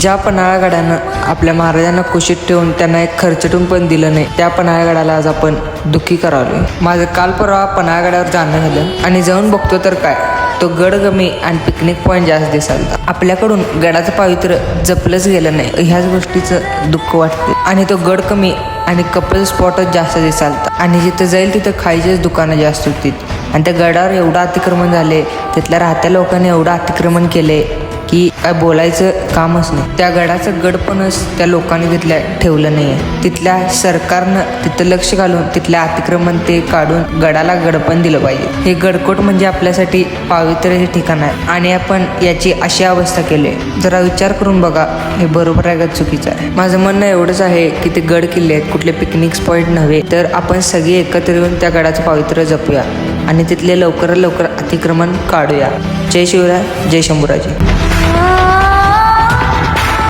ज्या पन्हाळगडानं आपल्या महाराजांना कुशीत ठेवून त्यांना एक खर्चटून पण दिलं नाही त्या पन्हाळगडाला आज आपण दुःखी करावलोय माझं काल परवा पन्हाळगडावर जाणं झालं आणि जाऊन बघतो तर काय तो गड कमी आणि पिकनिक पॉईंट जास्त दिसाल आपल्याकडून गडाचं पावित्र्य जपलंच गेलं नाही ह्याच गोष्टीचं दुःख वाटते आणि तो गड कमी आणि कपल स्पॉटच जास्त दिसालता. आणि जिथं जाईल तिथं खायचीच दुकानं जास्त होती आणि त्या गडावर एवढं अतिक्रमण झाले तिथल्या राहत्या लोकांनी एवढं अतिक्रमण केले की काय बोलायचं कामच नाही. त्या गडाचं गडपणच त्या लोकांनी तिथल्या ठेवलं नाही आहे तिथल्या सरकारनं तिथं लक्ष घालून तिथल्या अतिक्रमण ते काढून गडाला गडपण दिलं पाहिजे. हे गडकोट म्हणजे आपल्यासाठी पावित्र्याचे ठिकाण आहे. आणि आपण याची अशी अवस्था केली. आहे. जरा विचार करून बघा हे बरोबर आहे का चुकीचं आहे? माझं म्हणणं एवढंच आहे की ते गड किल्ले आहेत कुठले पिकनिक स्पॉईंट नव्हे तर आपण सगळे एकत्र येऊन त्या गडाचं पावित्र्य जपूया. आणि तिथले लवकरात लवकर अतिक्रमण काढूया. जय शिवराय जय शंभूराजी.